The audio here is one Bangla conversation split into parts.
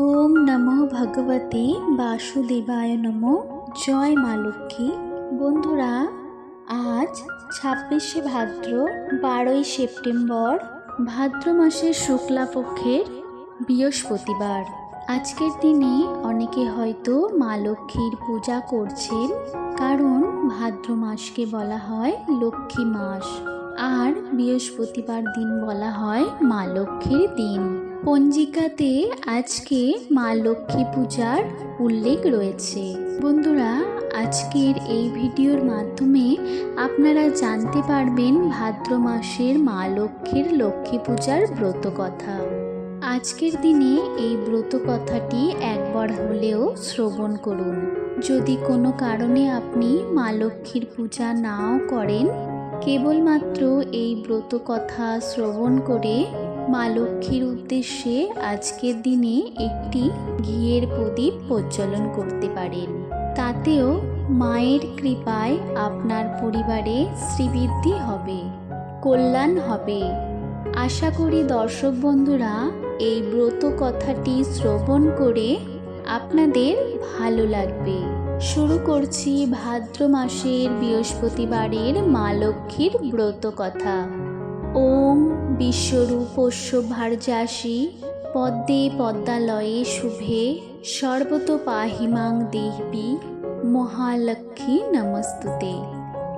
ওম নমঃ ভগবতে বাসুদেবায় নম। জয় মা লক্ষ্মী। বন্ধুরা, আজ ছাব্বিশে ভাদ্র, বারোই সেপ্টেম্বর, ভাদ্র মাসের শুক্লা পক্ষের বৃহস্পতিবার। আজকের দিনে অনেকে হয়তো মা লক্ষ্মীর পূজা করছেন, কারণ ভাদ্র মাসকে বলা হয় লক্ষ্মী মাস। আর বৃহস্পতিবার দিন বলা হয় মা লক্ষ্মীর দিন। পঞ্জিকাতে আজকে মা লক্ষ্মী পূজার উল্লেখ রয়েছে। বন্ধুরা, আজকের এই ভিডিওর মাধ্যমে আপনারা জানতে পারবেন ভাদ্র মাসের মা লক্ষ্মীর লক্ষ্মী পূজার ব্রত কথা। আজকের দিনে এই ব্রত কথাটি একবার হলেও শ্রবণ করুন। যদি কোনো কারণে আপনি মা লক্ষ্মীর পূজা নাও করেন কেবলমাত্র এই ব্রত কথা শ্রবণ করে মা লক্ষ্মীর উদ্দেশ্যে আজকের দিনে একটি ঘিয়ের প্রদীপ প্রজ্বলন করতে পারেন। তাতেও মায়ের কৃপায় আপনার পরিবারে শ্রীবৃদ্ধি হবে, কল্যাণ হবে। আশা করি দর্শক বন্ধুরা, এই ব্রত কথাটি শ্রবণ করে আপনাদের ভালো লাগবে। শুরু করছি ভাদ্র মাসের বৃহস্পতিবারের মা লক্ষ্মীর ব্রত কথা। ওম বিশ্বরূপ ভার্যাসী পদ্মে পদ্মালয়ে শুভে সর্বত পাহিমাং দেবী মহালক্ষ্মী নমস্তুতে।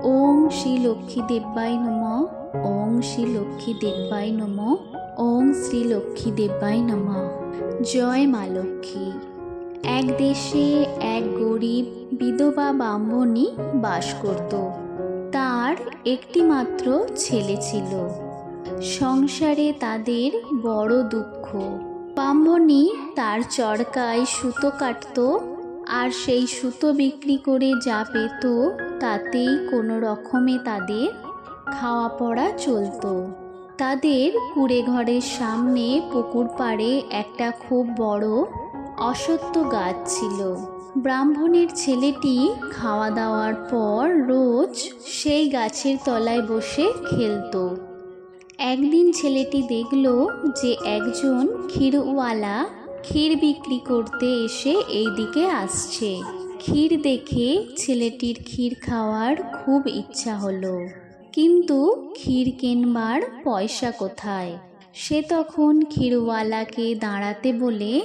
ওম শ্রী লক্ষ্মী দেব্যায় নম, ওম শ্রী লক্ষ্মী দেব্যায় নম, ওম শ্রী লক্ষ্মী দেব্যায় নম। জয় মা লক্ষ্মী। এক দেশে এক গরিব বিধবা ব্রাহ্মণী বাস করত। তার একটি মাত্র ছেলে ছিল। সংসারে তাদের বড় দুঃখ। ব্রাহ্মণী তার চরকায় সুতো কাটত আর সেই সুতো বিক্রি করে যা পেত তাতেই কোনো রকমে তাদের খাওয়া পড়া চলতো। তাদের কুড়ে ঘরের সামনে পুকুর পাড়ে একটা খুব বড় অসত্য গাছ ছিল। ব্রাহ্মণের ছেলেটি খাওয়া দাওয়ার পর রোজ সেই গাছের তলায় বসে খেলতো। একদিন ছেলেটি দেখল যে একজন ক্ষীরওয়ালা ক্ষীর বিক্রি করতে এসে এই দিকে আসছে। ক্ষীর দেখে ছেলেটির ক্ষীর খাওয়ার খুব ইচ্ছা হলো। কিন্তু ক্ষীর কেনবার পয়সা কোথায়? সে তখন ক্ষীরওয়ালাকে দাঁড়াতে বলে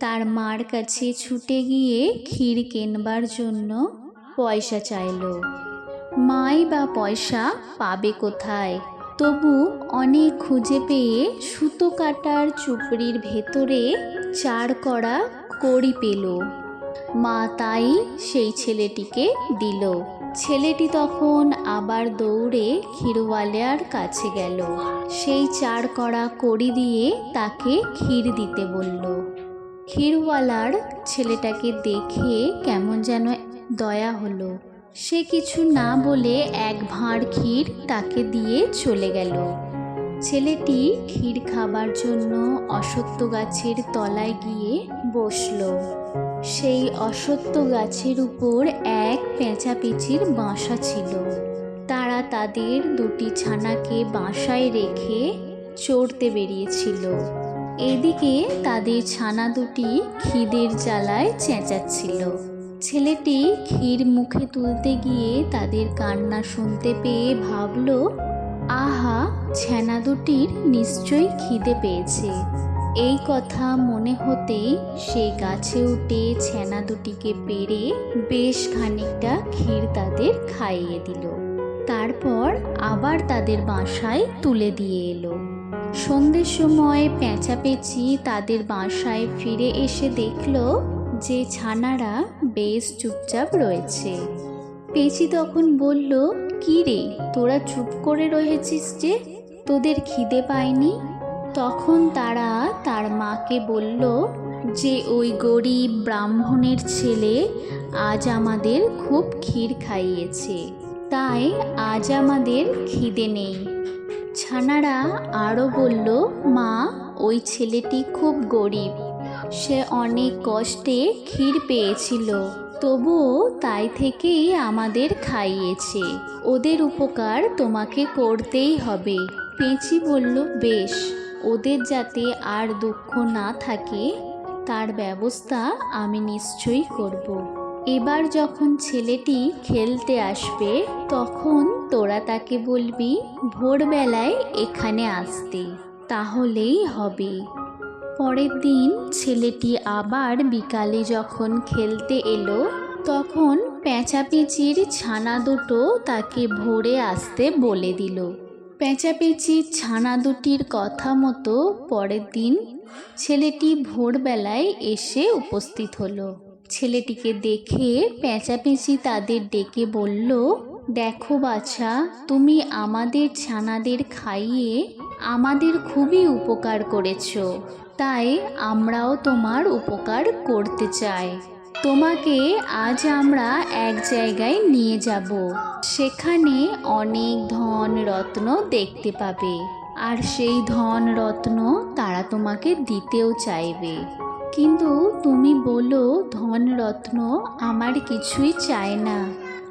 তার মার কাছে ছুটে গিয়ে ক্ষীর কেনবার জন্য পয়সা চাইল। মাই বা পয়সা পাবে কোথায়? তবু অনেক খুঁজে পেয়ে সুতো কাটার চুপড়ির ভেতরে চার করা কড়ি পেল। মা তাই সেই ছেলেটিকে দিল। ছেলেটি তখন আবার দৌড়ে ক্ষীরওয়ালার কাছে গেল। সেই চার কড়া কড়ি দিয়ে তাকে ক্ষীর দিতে বলল। ক্ষীরওয়ালার ছেলেটাকে দেখে কেমন যেন দয়া হলো। সে কিছু না বলে এক ভাঁড় ক্ষীর তাকে দিয়ে চলে গেল। ছেলেটি ক্ষীর খাবার জন্য অসত্য গাছের তলায় গিয়ে বসল। সেই অসত্য গাছের উপর এক পেঁচাপিচির বাসা ছিল। তারা তাদের দুটি ছানাকে বাসায় রেখে চড়তে বেরিয়েছিল। এদিকে তাদের ছানা দুটি খিদের জ্বালায় চেঁচাচ্ছিল। ছেলেটি ক্ষীর মুখে তুলতে গিয়ে তাদের কান্না শুনতে পেয়ে ভাবল, আহা, ছানা দুটির নিশ্চয়ই খিদে পেয়েছে। এই কথা মনে হতেই সে গাছে উঠে ছানা দুটিকে পেরে বেশ খানিকটা ক্ষীর তাদের খাইয়ে দিল। তারপর আবার তাদের বাসায় তুলে দিয়ে এলো। সন্ধ্যের সময় পেঁচাপেচি তাদের বাসায় ফিরে এসে দেখল যে ছানারা বেশ চুপচাপ রয়েছে। পেঁচি তখন বলল, কি রে, তোরা চুপ করে রয়েছিস যে? তোদের খিদে পায়নি? তখন তারা তার মাকে বলল, যে ওই গরিব ব্রাহ্মণের ছেলে আজ আমাদের খুব ক্ষীর খাইয়েছে। তাই আজ আমাদের খিদে নেই। ছানারা আরও বলল, মা, ওই ছেলেটি খুব গরিব। সে অনেক কষ্টে ক্ষীর পেয়েছিল। তবুও তাই থেকেই আমাদের খাইয়েছে। ওদের উপকার তোমাকে করতেই হবে। পেঁচি বলল, বেশ, ওদের যাতে আর দুঃখ না থাকে, তার ব্যবস্থা আমি নিশ্চয়ই করব। এবার যখন ছেলেটি খেলতে আসবে, তখন তোরা তাকে বলবি, ভোরবেলায় এখানে আসতে, তাহলেই হবে। পরের দিন ছেলেটি আবার বিকালে যখন খেলতে এলো, তখন পেঁচাপেঁচির ছানা দুটো তাকে ভোরে আসতে বলে দিল। পেঁচাপেঁচির ছানা দুটির কথা মতো পরের দিন ছেলেটি ভোরবেলায় এসে উপস্থিত হলো। ছেলেটিকে দেখে পেঁচাপেঁচি তাদের ডেকে বলল, দেখো বাছা, তুমি আমাদের ছানাদের খাইয়ে আমাদের খুবই উপকার করেছ। তাই আমরাও তোমার উপকার করতে চাই। তোমাকে আজ আমরা এক জায়গায় নিয়ে যাব। সেখানে অনেক ধন রত্ন দেখতে পাবে। আর সেই ধন রত্ন তারা তোমাকে দিতেও চাইবে। কিন্তু তুমি বলো ধন রত্ন আমার কিছুই চায় না।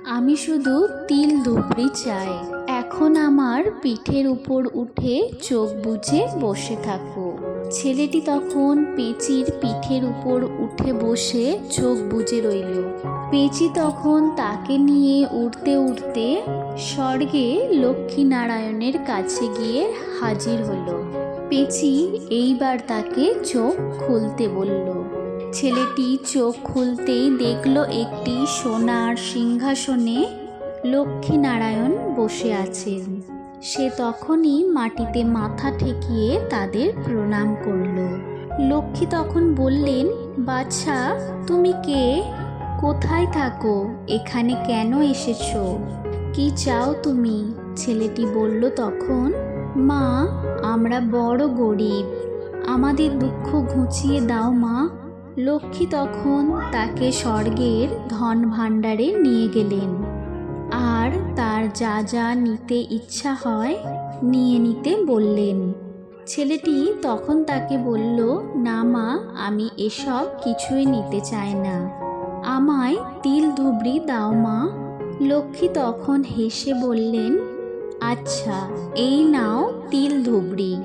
আমি শুধু তিল ধুবড়ি চাই। এখন আমার পিঠের উপর উঠে চোখ বুজে বসে থাকো। ছেলেটি তখন পেঁচির পিঠের উপর উঠে বসে চোখ বুজে রইল। পেঁচি তখন তাকে নিয়ে উড়তে উড়তে স্বর্গে লক্ষ্মীনারায়ণের কাছে গিয়ে হাজির হলো। পেঁচি এইবার তাকে চোখ খুলতে বলল। ছেলেটি চোখ খুলতেই দেখল একটি সোনার সিংহাসনে লক্ষ্মীনারায়ণ বসে আছেন। সে তখনই মাটিতে মাথা ঠেকিয়ে তাদের প্রণাম করল। লক্ষ্মী তখন বললেন বাচ্চা তুমি কে? কোথায় থাকো? এখানে কেন এসেছ? কি চাও তুমি? ছেলেটি বলল তখন, মা আমরা বড় গরিব। আমাদের দুঃখ ঘুচিয়ে দাও মা। লক্ষ্মী তখন তাকে স্বর্গের ধন ভাণ্ডারে নিয়ে গেলেন। আর তার যা যা নিতে ইচ্ছা হয় নিয়ে নিতে বললেন। ছেলেটি তখন তাকে বলল, না মা, আমি এসব কিছুই নিতে চাই না। আমায় তিল ধুবড়ি দাও মা। লক্ষ্মী তখন হেসে বললেন আচ্ছা এই নাও তিল ধুবড়ি।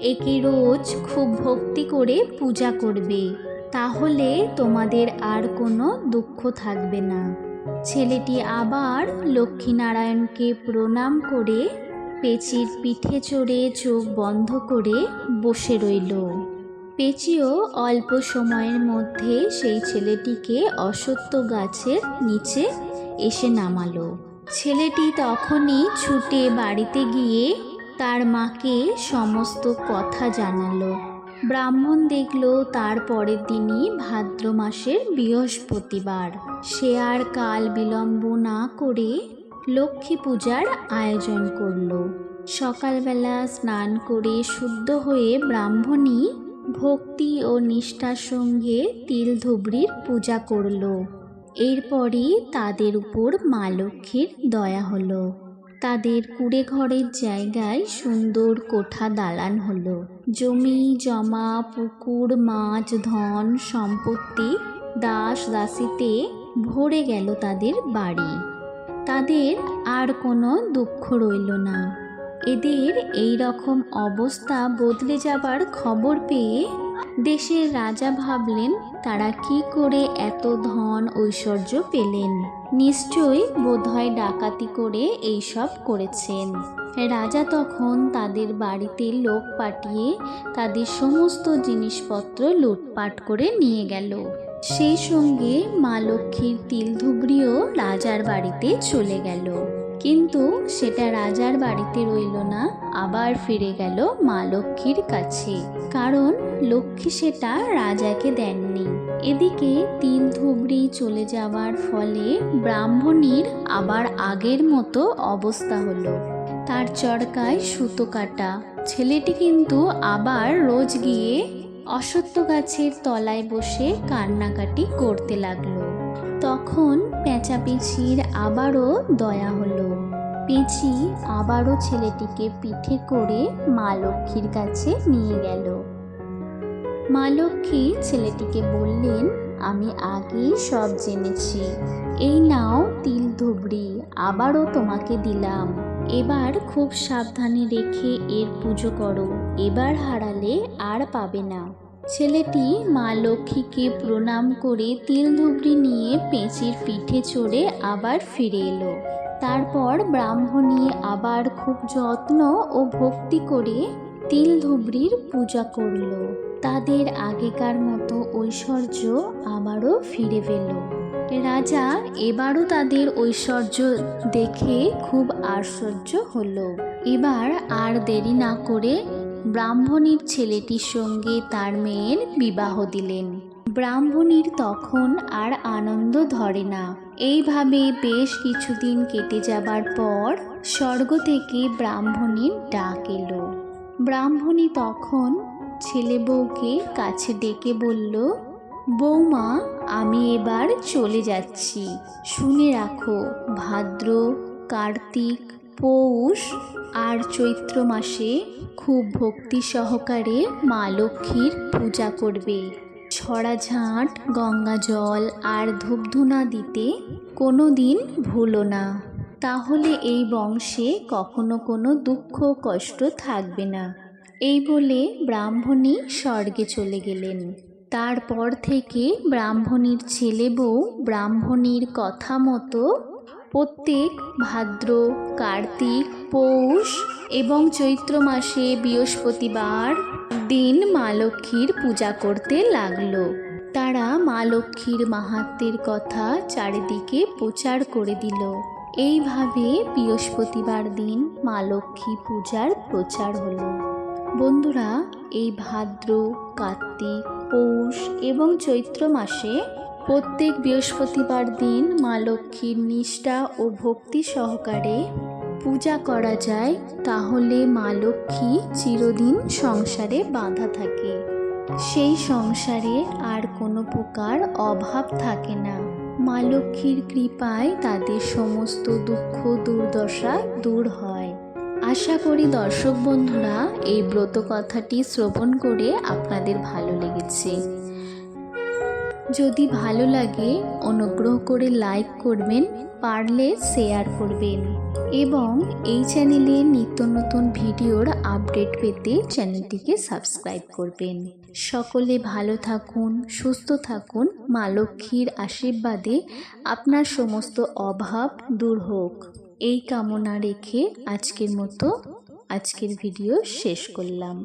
একে রোজ খুব ভক্তি করে পূজা করবে। তাহলে তোমাদের আর কোনো দুঃখ থাকবে না। ছেলেটি আবার লক্ষ্মীনারায়ণকে প্রণাম করে পেচির পিঠে চড়ে চোখ বন্ধ করে বসে রইল। পেচিও অল্প সময়ের মধ্যে সেই ছেলেটিকে অসত্য গাছের নিচে এসে নামালো। ছেলেটি তখনই ছুটে বাড়িতে গিয়ে তার মাকে সমস্ত কথা জানালো। ব্রাহ্মণ দেখল তার পরের দিনই ভাদ্র মাসের বৃহস্পতিবার। সে আর কাল বিলম্ব না করে লক্ষ্মী পূজার আয়োজন করল। সকালবেলা স্নান করে শুদ্ধ হয়ে ব্রাহ্মণী ভক্তি ও নিষ্ঠার সঙ্গে তিল ধুবড়ির পূজা করল। এরপরই তাদের উপর মা লক্ষ্মীর দয়া হলো। তাদের কুড়ে ঘরের জায়গায় সুন্দর কোঠা দালান হলো। জমি, জমা, পুকুর, মাছ, ধন, সম্পত্তি দাস দাসীতে ভরে গেল তাদের বাড়ি। তাদের আর কোনো দুঃখ রইল না। এদের এই রকম অবস্থা বদলে যাবার খবর পেয়ে দেশের রাজা ভাবলেন, তারা কি করে এত ধন ঐশ্বর্য পেলেন? নিশ্চয়ই বোধহয় ডাকাতি করে এইসব করেছেন। রাজা তখন তাদের বাড়িতে লোক পাঠিয়ে তাদের সমস্ত জিনিসপত্র লুটপাট করে নিয়ে গেল। সেই সঙ্গে মা লক্ষ্মীর তিল ধুবড়িও রাজার বাড়িতে চলে গেল। কিন্তু সেটা রাজার বাড়িতে রইল না, আবার ফিরে গেল মা লক্ষ্মীর কাছে। কারণ লক্ষ্মী সেটা রাজাকে দেননি। এদিকে তিল ধুবড়ি চলে যাওয়ার ফলে ব্রাহ্মণীর আবার আগের মতো অবস্থা হলো। তার চরকায় সুতো কাটা। ছেলেটি কিন্তু আবার রোজ গিয়ে অসত্য গাছের তলায় বসে কান্নাকাটি করতে লাগল। তখন পেঁচাপিছির আবারও দয়া হলো। পেঁচি আবারও ছেলেটিকে পিঠে করে মা লক্ষ্মীর কাছে নিয়ে গেল। মা লক্ষ্মী ছেলেটিকে বললেন, আমি আগেই সব জেনেছি। এই নাও তিল ধুবড়ি, আবারও তোমাকে দিলাম। এবার খুব সাবধানে রেখে এর পুজো করো, এবার হারালে আর পাবে না। ছেলেটি মা লক্ষ্মীকে প্রণাম করে তিল ধুবড়ি নিয়ে পেঁচির পিঠে চড়ে আবার ফিরে এলো। তারপর ব্রাহ্মণী আবার খুব যত্ন ও ভক্তি করে তিল ধুবড়ির পূজা করল। তাদের আগেকার মতো ঐশ্বর্য আবারও ফিরে পেল। রাজা এবারও তাদের ঐশ্বর্য দেখে খুব আশ্চর্য হলো। এবার আর দেরি না করে ব্রাহ্মণীর ছেলেটির সঙ্গে তার মেয়ের বিবাহ দিলেন। ব্রাহ্মণীর তখন আর আনন্দ ধরে না। এইভাবে বেশ কিছুদিন কেটে যাবার পর স্বর্গ থেকে ব্রাহ্মণীর ডাক এলো। ব্রাহ্মণী তখন ছেলে বউকে কাছে ডেকে বলল, বৌমা, আমি এবার চলে যাচ্ছি। শুনে রাখো, ভাদ্র, কার্তিক পৌষ আর চৈত্র মাসে খুব ভক্তি সহকারে মা লক্ষ্মীর পূজা করবে। ছড়া ঝাঁট, গঙ্গা জল আর ধূপধুনা দিতে কোনো দিন ভুলো না। তাহলে এই বংশে কখনো কোনো দুঃখ কষ্ট থাকবে না। এই বলে ব্রাহ্মণী স্বর্গে চলে গেলেন। তারপর থেকে ব্রাহ্মণীর ছেলে বউ ব্রাহ্মণীর কথা মতো প্রত্যেক ভাদ্র, কার্তিক, পৌষ এবং চৈত্র মাসে বৃহস্পতিবার দিন মা লক্ষ্মীর পূজা করতে লাগল। তারা মা লক্ষ্মীর মাহাত্মের কথা চারিদিকে প্রচার করে দিল। এইভাবে বৃহস্পতিবার দিন মা লক্ষ্মী পূজার প্রচার হলো। বন্ধুরা, এই ভাদ্র, কার্তিক, পৌষ এবং চৈত্র মাসে প্রত্যেক বৃহস্পতিবার দিন মা লক্ষ্মীর নিষ্ঠা ও ভক্তি সহকারে পূজা করা যায়, তাহলে মা লক্ষ্মী চিরদিন সংসারে বাঁধা থাকে। সেই সংসারে আর কোনো প্রকার অভাব থাকে না। মা লক্ষ্মীর কৃপায় তাদের সমস্ত দুঃখ, দুর্দশা দূর হয়। আশা করি দর্শক বন্ধুরা, এই ব্রত কথাটি শ্রবণ করে আপনাদের ভালো লেগেছে। যদি ভালো লাগে, অনুগ্রহ করে লাইক করবেন, পারলে শেয়ার করবেন এবং এই চ্যানেলে নিত্য নতুন ভিডিওর আপডেট পেতে চ্যানেলটিকে সাবস্ক্রাইব করবেন। সকলে ভালো থাকুন, সুস্থ থাকুন, মা লক্ষ্মীর আশীর্বাদে আপনার সমস্ত অভাব দূর হোক। এই কামনা রেখে আজকের মতো আজকের ভিডিও শেষ করলাম।